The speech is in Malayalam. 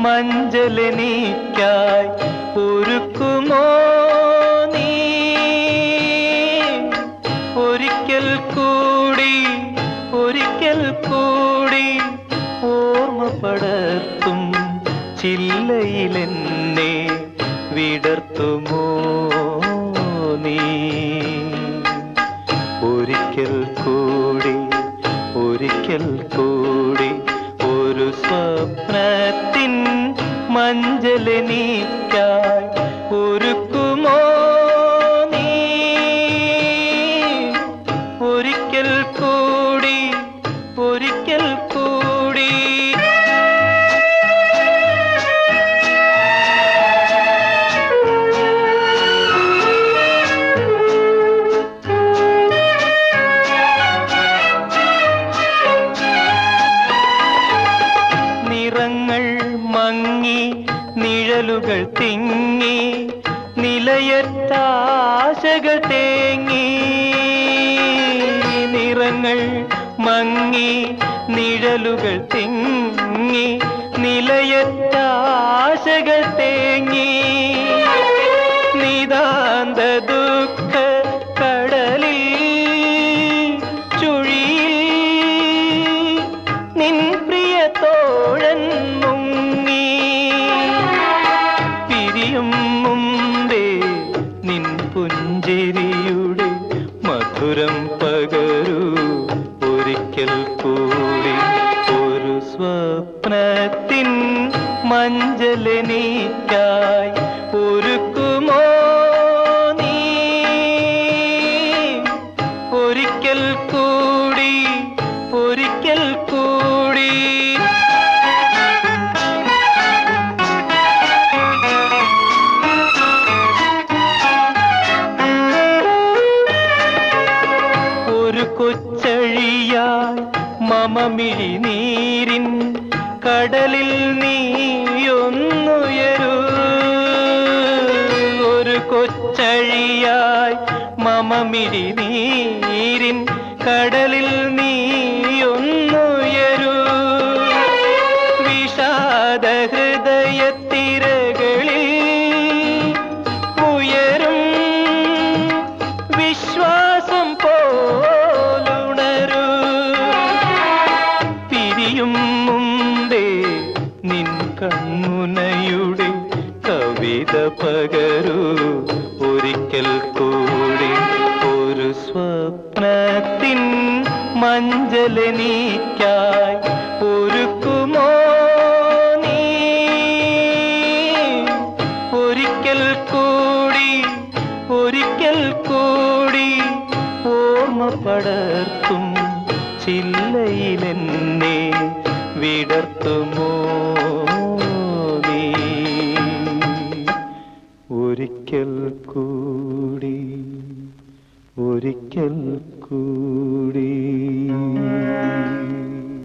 മഞ്ചലെനിക്കായി ഒരുക്കുമോ നീ? ഒരിക്കൽ കൂടി ഒരിക്കൽ കൂടി ഓർമ്മപ്പെടുത്തും ചില്ലയിലെന്നെ വിടർത്തുമോ നീ? ഒരിക്കൽ കൂടി ഒരിക്കൽ കൂടി ഒരു സ്വപ്നത്തിൻ മഞ്ചലെനിക്കായി നിഴലുകൾ തിങ്ങി നിലയത്താശകൾ തേങ്ങി. നിറങ്ങൾ മങ്ങി നിഴലുകൾ തിങ്ങി നിലയത്താശകൾ തേങ്ങി. പുഞ്ചിരിയുടെ മധുരം പകരൂ. ഒരിക്കൽ കൂടി ഒരു സ്വപ്നത്തിൻ മഞ്ചലെനിക്കായി മമമിഴി നീരിൻ കടലിൽ നീയൊന്നുയരൂ. ഒരു കൊച്ചഴിയായി മമമിഴി നീരിൻ കടലിൽ നീയൊന്നുയരൂ കൺമുനയുടെ കവിത പകരൂ. ഒരിക്കൽ കൂടി ഒരു സ്വപ്നത്തിൻ മഞ്ജലനീക്കായി ഒരുക്കുമോ നീ? ഒരിക്കൽ കൂടി ഒരിക്കൽ കൂടി ഓർമ്മ പടർത്തും ചില്ലയിലെന്നെ വിടർത്തുമോ? ഒരിക്കൽ കൂടി ഒരിക്കൽ കൂടി.